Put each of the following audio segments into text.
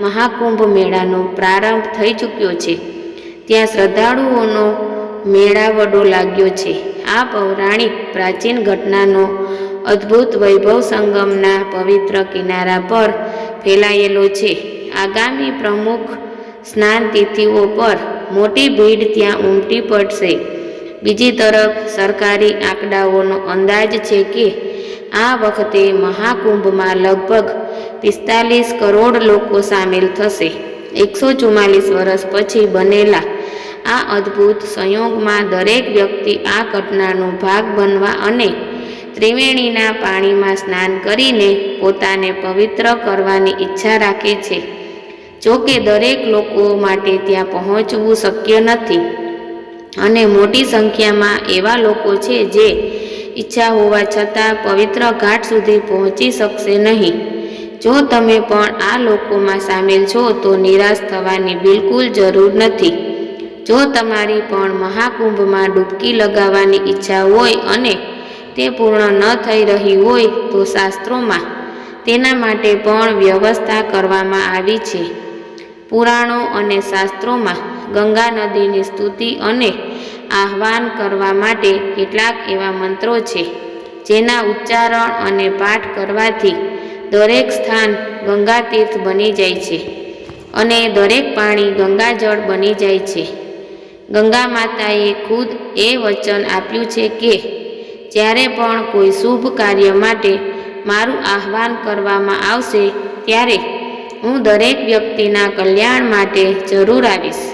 મહાકુંભ મેળાનો પ્રારંભ થઈ ચૂક્યો છે. ત્યાં શ્રદ્ધાળુઓનો મેળાવડો લાગ્યો છે. આ પૌરાણિક પ્રાચીન ઘટનાનો અદ્ભુત વૈભવ સંગમના પવિત્ર કિનારા પર ફેલાયેલો છે. આગામી પ્રમુખ સ્નાન તિથિઓ પર મોટી ભીડ ત્યાં ઉમટી પડશે. બીજી તરફ સરકારી આંકડાઓનો અંદાજ છે કે આ વખતે મહાકુંભમાં લગભગ પિસ્તાલીસ કરોડ લોકો સામેલ થશે. એકસો ચુમ્માલીસ વર્ષ પછી બનેલા આ અદ્ભુત સંયોગમાં દરેક વ્યક્તિ આ ઘટનાનો ભાગ બનવા અને ત્રિવેણીના પાણીમાં સ્નાન કરીને પોતાને પવિત્ર કરવાની ઈચ્છા રાખે છે. જોકે દરેક લોકો માટે ત્યાં પહોંચવું શક્ય નથી. અને મોટી સંખ્યામાં એવા લોકો છે જે ઈચ્છા હોવા છતાં પવિત્ર ઘાટ સુધી પહોંચી શકશે નહીં. જો તમે પણ આ લોકોમાં સામેલ છો, તો નિરાશ થવાની બિલકુલ જરૂર નથી. જો તમારી પણ મહાકુંભમાં ડૂબકી લગાવવાની ઈચ્છા હોય અને તે પૂર્ણ ન થઈ રહી હોય, તો શાસ્ત્રોમાં તેના માટે પણ વ્યવસ્થા કરવામાં આવી છે. પુરાણો અને શાસ્ત્રોમાં ગંગા નદીની સ્તુતિ અને આહ્વાન કરવા માટે કેટલાક એવા મંત્રો છે, જેના ઉચ્ચારણ અને પાઠ કરવાથી દરેક સ્થાન ગંગા તીર્થ બની જાય છે અને દરેક પાણી ગંગાજળ બની જાય છે. ગંગા માતાએ ખુદ એ વચન આપ્યું છે કે, જ્યારે પણ કોઈ શુભ કાર્ય માટે મારું આહ્વાન કરવામાં આવશે, ત્યારે હું દરેક વ્યક્તિના કલ્યાણ માટે જરૂર આવીશ.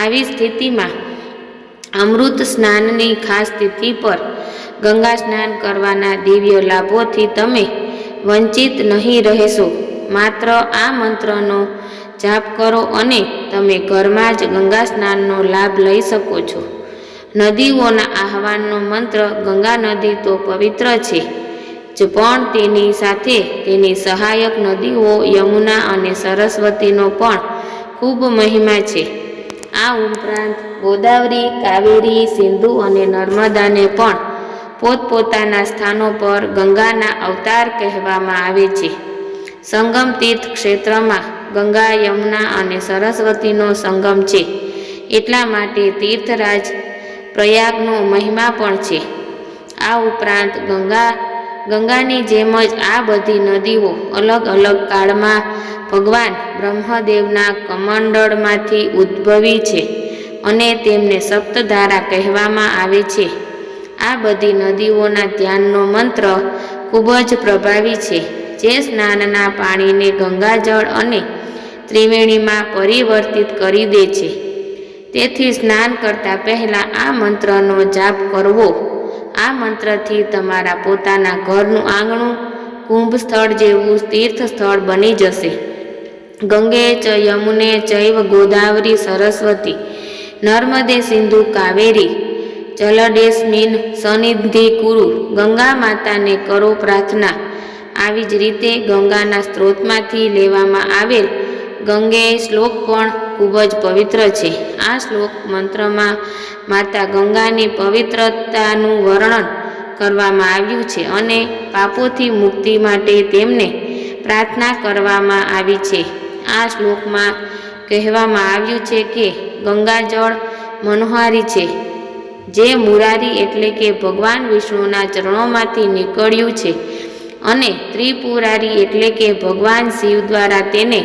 આવી સ્થિતિમાં અમૃત સ્નાનની ખાસ સ્થિતિ પર ગંગા સ્નાન કરવાના દિવ્ય લાભોથી તમે વંચિત નહીં રહેશો. માત્ર આ મંત્રનો જાપ કરો અને તમે ઘરમાં જ ગંગા સ્નાનનો લાભ લઈ શકો છો. નદીઓના આહવાનનો મંત્ર ગંગા નદી તો પવિત્ર છે, જ પણ તેની સાથે તેની સહાયક નદીઓ યમુના અને સરસ્વતીનો પણ ખૂબ મહિમા છે. આ ઉપરાંત ગોદાવરી, કાવેરી, સિંધુ અને નર્મદાને પણ પોતપોતાના સ્થાનો પર ગંગાના અવતાર કહેવામાં આવે છે. સંગમ તીર્થ ક્ષેત્રમાં ગંગા, યમુના અને સરસ્વતીનો સંગમ છે. એટલા માટે તીર્થરાજ પ્રયાગનો મહિમા પણ છે. આ ઉપરાંત ગંગા, ગંગાની જેમ જ આ બધી નદીઓ અલગ અલગ કાળમાં ભગવાન બ્રહ્મદેવના કમંડળમાંથી ઉદ્ભવી છે અને તેમને સપ્તધારા કહેવામાં આવે છે. આ બધી નદીઓના ધ્યાનનો મંત્ર ખૂબ જ પ્રભાવી છે. જે સ્નાનના પાણીને ગંગાજળ અને ત્રિવેણીમાં પરિવર્તિત કરી દે છે. તેથી સ્નાન કરતાં પહેલાં આ મંત્રનો જાપ કરવો. આ મંત્રથી તમારા પોતાના ઘરનું આંગણું કુંભ સ્થળ જેવું તીર્થ સ્થળ બની જશે. ગંગે ચ, યમુને ચૈવ ગોદાવરી, સરસ્વતી, નર્મદે સિંધુ કાવેરી જલડેસ્મિન સનિધિ કુરુ ગંગા માતાને કરો પ્રાર્થના. આવી જ રીતે ગંગાના સ્ત્રોતમાંથી લેવામાં આવેલ ગંગે શ્લોક પણ ખૂબ જ પવિત્ર છે. આ શ્લોક મંત્રમાં માતા ગંગાની પવિત્રતાનું વર્ણન કરવામાં આવ્યું છે અને પાપોથી મુક્તિ માટે તેમને પ્રાર્થના કરવામાં આવી છે. આ શ્લોકમાં કહેવામાં આવ્યું છે કે ગંગાજળ મનોહારી છે. જે મુરારી એટલે કે ભગવાન વિષ્ણુના ચરણોમાંથી નીકળ્યું છે. અને ત્રિપુરારી એટલે કે ભગવાન શિવ દ્વારા તેને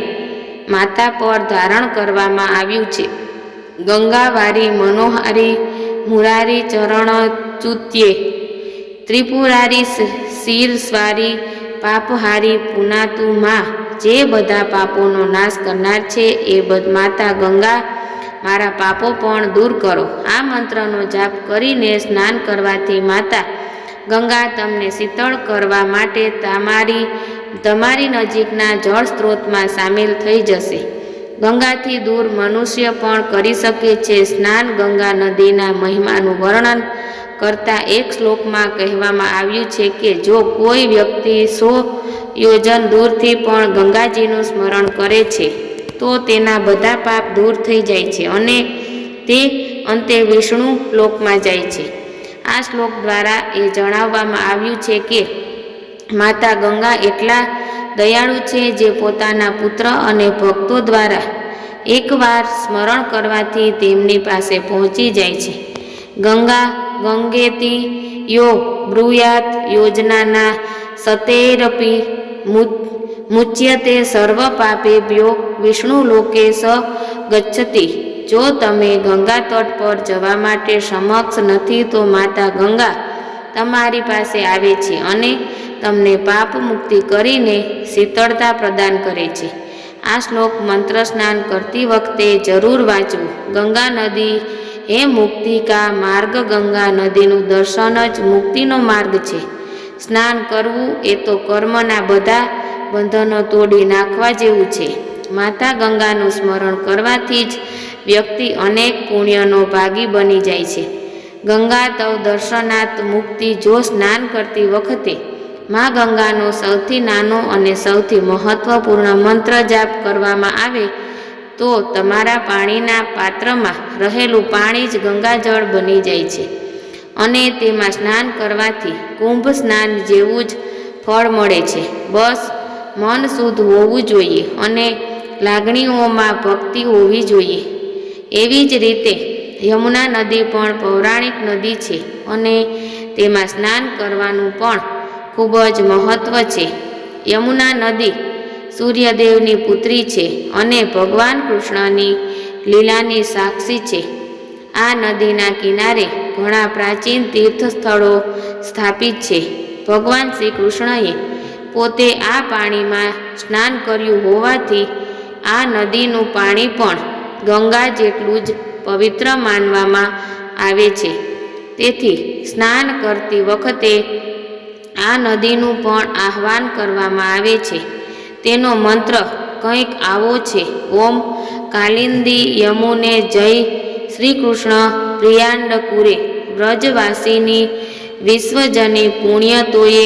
માતા પર ધારણ કરવામાં આવ્યું છે. ગંગાવારી મનોહારી મુરારી ચરણ ચુત્યે. ત્રિપુરારી શિર સ્વારી પાપહારી પુનાતુ માં જે બધા પાપોનો નાશ કરનાર છે એ બધ માતા ગંગા મારા પાપો પણ દૂર કરો. આ મંત્રનો જાપ કરીને સ્નાન કરવાથી માતા ગંગા તમને શીતળ કરવા માટે તમારી તમારી નજીકના જળ સ્ત્રોતમાં સામેલ થઈ જશે. ગંગાથી દૂર મનુષ્ય પણ કરી શકે છે સ્નાન. ગંગા નદીના મહિમાનું વર્ણન કરતા એક શ્લોકમાં કહેવામાં આવ્યું છે કે, જો કોઈ વ્યક્તિ સો યોજન દૂરથી પણ ગંગાજીનું સ્મરણ કરે છે તો તેના બધા પાપ દૂર થઈ જાય છે અને તે અંતે વિષ્ણુ લોકમાં જાય છે. આ શ્લોક દ્વારા એ જણાવવામાં આવ્યું છે કે માતા ગંગા એટલા દયાળુ છે જે પોતાના પુત્ર અને ભક્તો દ્વારા એકવાર સ્મરણ કરવાથી તેમની પાસે પહોંચી જાય છે. ગંગા ગંગેતી યો બ્રુયાત યોજનાના સતેરપી મુચ્યતે સર્વ પાપેભ્યો વિષ્ણુ લોકે સ ગચ્છતિ. જો તમે ગંગા તટ પર જવા માટે સમક્ષ નથી તો માતા ગંગા તમારી પાસે આવે છે અને તમને પાપ મુક્તિ કરીને શીતળતા પ્રદાન કરે છે. આ શ્લોક મંત્ર સ્નાન કરતી વખતે જરૂર વાંચવું. ગંગા નદી એ મુક્તિકા માર્ગ ગંગા નદીનું દર્શન જ મુક્તિનો માર્ગ છે. સ્નાન કરવું એ તો કર્મના બધા બંધનો તોડી નાખવા જેવું છે. માતા ગંગાનું સ્મરણ કરવાથી જ વ્યક્તિ અનેક પુણ્યનો ભાગી બની જાય છે. ગંગા તવ દર્શનાથ મુક્તિ જો સ્નાન કરતી વખતે મા ગંગાનો સૌથી નાનો અને સૌથી મહત્વપૂર્ણ મંત્ર જાપ કરવામાં આવે, તો તમારા પાણીના પાત્રમાં રહેલું પાણી જ ગંગાજળ બની જાય છે. અને તેમાં સ્નાન કરવાથી કુંભ સ્નાન જેવું જ ફળ મળે છે. બસ મન શુદ્ધ હોવું જોઈએ અને લાગણીઓમાં ભક્તિ હોવી જોઈએ. એવી જ રીતે યમુના નદી પણ પૌરાણિક નદી છે અને તેમાં સ્નાન કરવાનું પણ ખૂબ જ મહત્ત્વ છે. યમુના નદી સૂર્યદેવની પુત્રી છે અને ભગવાન કૃષ્ણની લીલાની સાક્ષી છે. આ નદીના કિનારે ઘણા પ્રાચીન તીર્થ સ્થળો સ્થાપિત છે. ભગવાન શ્રી કૃષ્ણએ પોતે આ પાણીમાં સ્નાન કર્યું હોવાથી આ નદીનું પાણી પણ ગંગા જેટલું જ પવિત્ર માનવામાં આવે છે. તેથી સ્નાન કરતી વખતે આ નદીનું પણ આહ્વાન કરવામાં આવે છે. તેનો મંત્ર કંઈક આવો છે, ઓમ કાલિંદી યમુને જય શ્રી કૃષ્ણ પ્રિયાંડકુરે, વ્રજવાસીની વિશ્વજની પુણ્યતોએ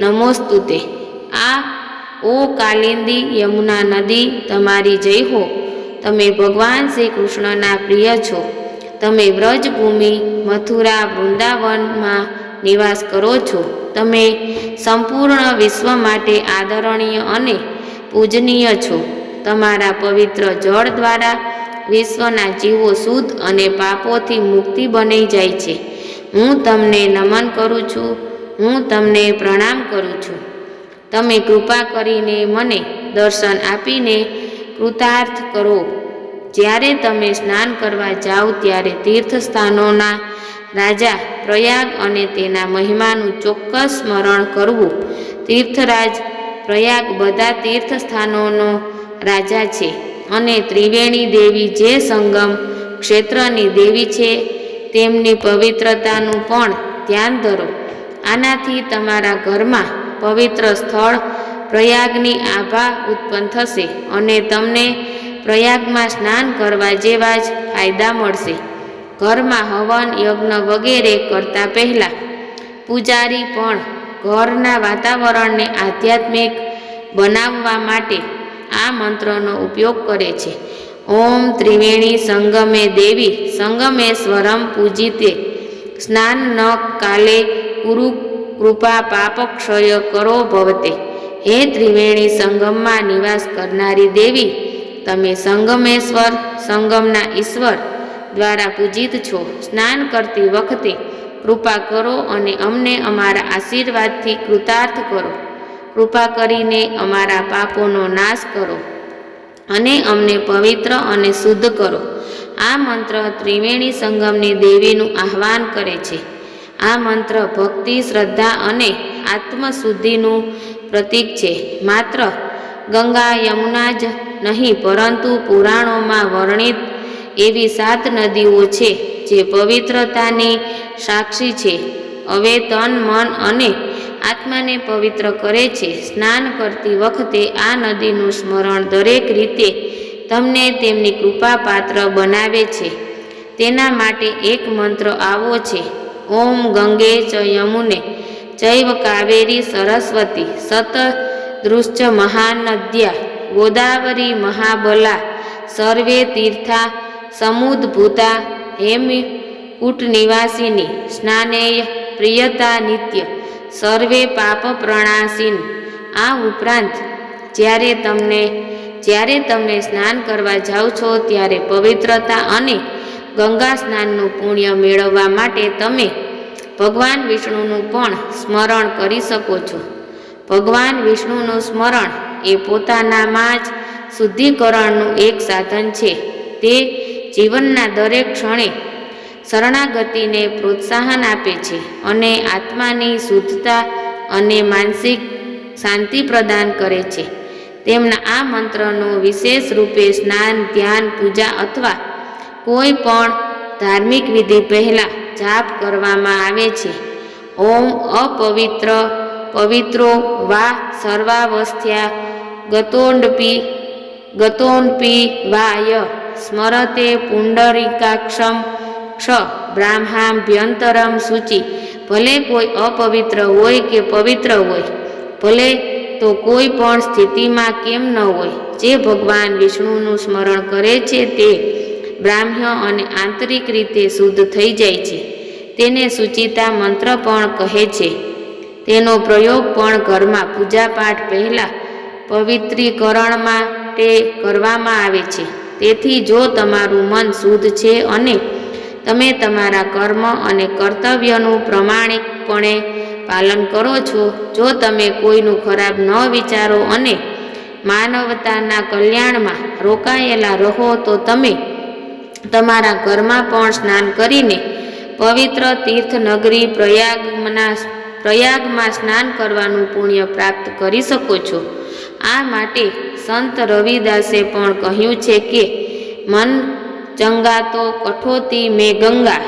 નમોસ્તુતે. આ ઓ કાલિંદી યમુના નદી તમારી જય હો. તમે ભગવાન શ્રી કૃષ્ણના પ્રિય છો. તમે વ્રજભૂમિ મથુરા વૃંદાવનમાં નિવાસ કરો છો. તમે સંપૂર્ણ વિશ્વ માટે આદરણીય અને પૂજનીય છો. તમારા પવિત્ર જળ દ્વારા વિશ્વના જીવો શુદ્ધ અને પાપોથી મુક્તિ બની જાય છે. હું તમને નમન કરું છું. હું તમને પ્રણામ કરું છું. તમે કૃપા કરીને મને દર્શન આપીને કૃતાર્થ કરો. જ્યારે તમે સ્નાન કરવા જાઓ ત્યારે તીર્થસ્થાનોના રાજા પ્રયાગ અને તેના મહિમાનું ચોક્કસ સ્મરણ કરવું. તીર્થરાજ પ્રયાગ બધા તીર્થસ્થાનોનો રાજા છે અને ત્રિવેણી દેવી જે સંગમ ક્ષેત્રની દેવી છે, તેમની પવિત્રતાનું પણ ધ્યાન ધરો. આનાથી તમારા ઘરમાં પવિત્ર સ્થળ પ્રયાગની આભા ઉત્પન્ન થશે અને તમને પ્રયાગમાં સ્નાન કરવા જેવા જ ફાયદા મળશે. ઘરમાં હવન યજ્ઞ વગેરે કરતા પહેલાં પૂજારી પણ ઘરના વાતાવરણને આધ્યાત્મિક બનાવવા માટે આ મંત્રનો ઉપયોગ કરે છે. ઓમ ત્રિવેણી સંગમે દેવી સંગમેશ્વરમ પૂજિતે. સ્નાન ન કાલે કુરુ કૃપા પાપક્ષય કરો ભવતે. હે ત્રિવેણી સંગમમાં નિવાસ કરનારી દેવી, તમે સંગમેશ્વર, સંગમના ઈશ્વર દ્વારા પૂજિત છો. સ્નાન કરતી વખતે કૃપા કરો અને અમને અમારા આશીર્વાદથી કૃતાર્થ કરો. કૃપા કરીને અમારા પાપોનો નાશ કરો અને અમને પવિત્ર અને શુદ્ધ કરો. આ મંત્ર ત્રિવેણી સંગમની દેવીનું આહ્વાન કરે છે. આ મંત્ર ભક્તિ, શ્રદ્ધા અને આત્મશુદ્ધિનું પ્રતીક છે. માત્ર ગંગા યમુના જ નહીં, પરંતુ પુરાણોમાં વર્ણિત એવી સાત નદીઓ છે જે પવિત્રતાની સાક્ષી છે. હવે તન, મન અને આત્માને પવિત્ર કરે છે. સ્નાન કરતી વખતે આ નદીનું સ્મરણ દરેક રીતે તમને તેમની કૃપાપાત્ર બનાવે છે. તેના માટે એક મંત્ર આવો છે. ઓમ ગંગે ચ યમુને. ચૈવ કાવેરી સરસ્વતી. સત દૃશ્ચ મહાનદ્યા ગોદાવરી મહાબલા. સર્વે તીર્થા સમુદ્ભૂતા હેમ કૂટ નિવાસિની. સ્નાનેય પ્રિયતા નિત્ય. સર્વે પાપ પ્રણાસીન. આ ઉપરાંત, જ્યારે તમને, જ્યારે તમે સ્નાન કરવા જાઓ છો, ત્યારે પવિત્રતા અને ગંગા સ્નાનનું પુણ્ય મેળવવા માટે તમે ભગવાન વિષ્ણુનું પણ સ્મરણ કરી શકો છો. ભગવાન વિષ્ણુનું સ્મરણ એ પોતાનામાં જ શુદ્ધિકરણનું એક સાધન છે. તે જીવનના દરેક ક્ષણે શરણાગતિને પ્રોત્સાહન આપે છે અને આત્માની શુદ્ધતા અને માનસિક શાંતિ પ્રદાન કરે છે. તેમના આ મંત્રનું વિશેષ રૂપે સ્નાન, ધ્યાન, પૂજા અથવા કોઈ પણ ધાર્મિક વિધિ પહેલાં જાપ કરવામાં આવે છે. ઓમ અપવિત્ર, પવિત્રો વા સર્વાવસ્થ્યા, ગતોંડપી ગતોન્પી વાય સ્મરતે પુંડરીકાક્ષમ, ક્ષ, બ્રાહ્માભ્યંતરમ સૂચિ. ભલે કોઈ અપવિત્ર હોય કે પવિત્ર હોય, ભલે તો કોઈ પણ સ્થિતિમાં કેમ ન હોય, જે ભગવાન વિષ્ણુનું સ્મરણ કરે છે તે બ્રાહ્મ્ય અને આંતરિક રીતે શુદ્ધ થઈ જાય છે. તેને સુચિતા મંત્ર પણ કહે છે. તેનો પ્રયોગ પણ ઘરમાં પૂજાપાઠ પહેલાં પવિત્રીકરણ માટે કરવામાં આવે છે. તેથી જો તમારું મન શુદ્ધ છે અને તમે તમારા કર્મ અને કર્તવ્યનું પ્રમાણિકપણે પાલન કરો છો, જો તમે કોઈનું ખરાબ ન વિચારો અને માનવતાના કલ્યાણમાં રોકાયેલા રહો, તો તમે તમારા ઘરમાં પણ સ્નાન કરીને પવિત્ર તીર્થ નગરી પ્રયાગના પ્રયાગમાં સ્નાન કરવાનું પુણ્ય પ્રાપ્ત કરી શકો છો. આ માટે સંત રવિદાસે પણ કહ્યું છે કે, મન ચંગાતો કઠોતી મેં ગંગા.